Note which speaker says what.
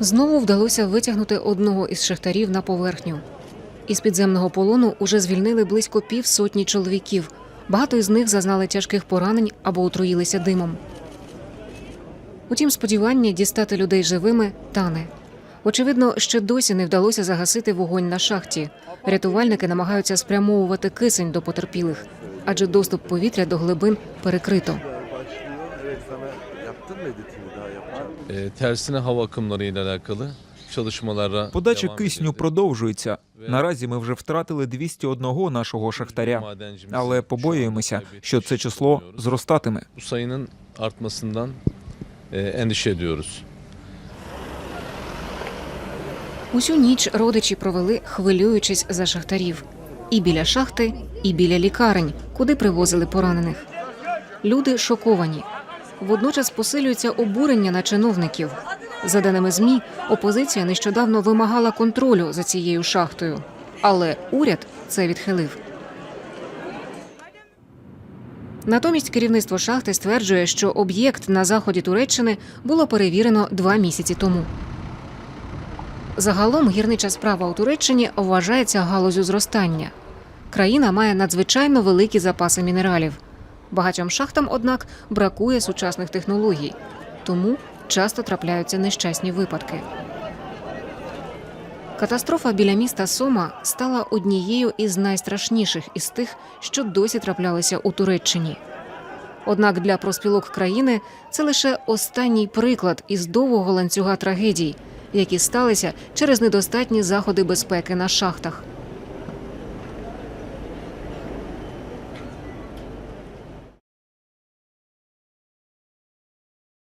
Speaker 1: Знову вдалося витягнути одного із шахтарів на поверхню. Із підземного полону уже звільнили близько півсотні чоловіків. Багато із них зазнали тяжких поранень або отруїлися димом. Утім, сподівання дістати людей живими тане. Очевидно, ще досі не вдалося загасити вогонь на шахті. Рятувальники намагаються спрямовувати кисень до потерпілих, адже доступ повітря до глибин перекрито.
Speaker 2: Evet sana yaptın mı editini daha yapacağım.
Speaker 3: E, tersine hava akımları ile alakalı çalışmalara
Speaker 4: Подача
Speaker 3: devam
Speaker 4: кисню
Speaker 3: edildi.
Speaker 4: продовжується. Наразі ми вже втратили 201 нашого шахтаря,
Speaker 3: Madencimiz
Speaker 4: але
Speaker 3: şu
Speaker 4: побоюємося, що це число зростатиме.
Speaker 3: Bu sayının artmasından e, endişe ediyoruz.
Speaker 1: Усю ніч родичі провели, хвилюючись за шахтарів. І біля шахти, і біля лікарень, куди привозили поранених. Люди шоковані. Водночас посилюється обурення на чиновників. За даними ЗМІ, опозиція нещодавно вимагала контролю за цією шахтою, але уряд це відхилив. Натомість керівництво шахти стверджує, що об'єкт на заході Туреччини було перевірено два місяці тому. Загалом гірнича справа у Туреччині вважається галузю зростання. Країна має надзвичайно великі запаси мінералів. Багатьом шахтам, однак, бракує сучасних технологій, тому часто трапляються нещасні випадки. Катастрофа біля міста Сома стала однією із найстрашніших із тих, що досі траплялися у Туреччині. Однак для проспілок країни це лише останній приклад із довгого ланцюга трагедій, які сталися через недостатні заходи безпеки на шахтах.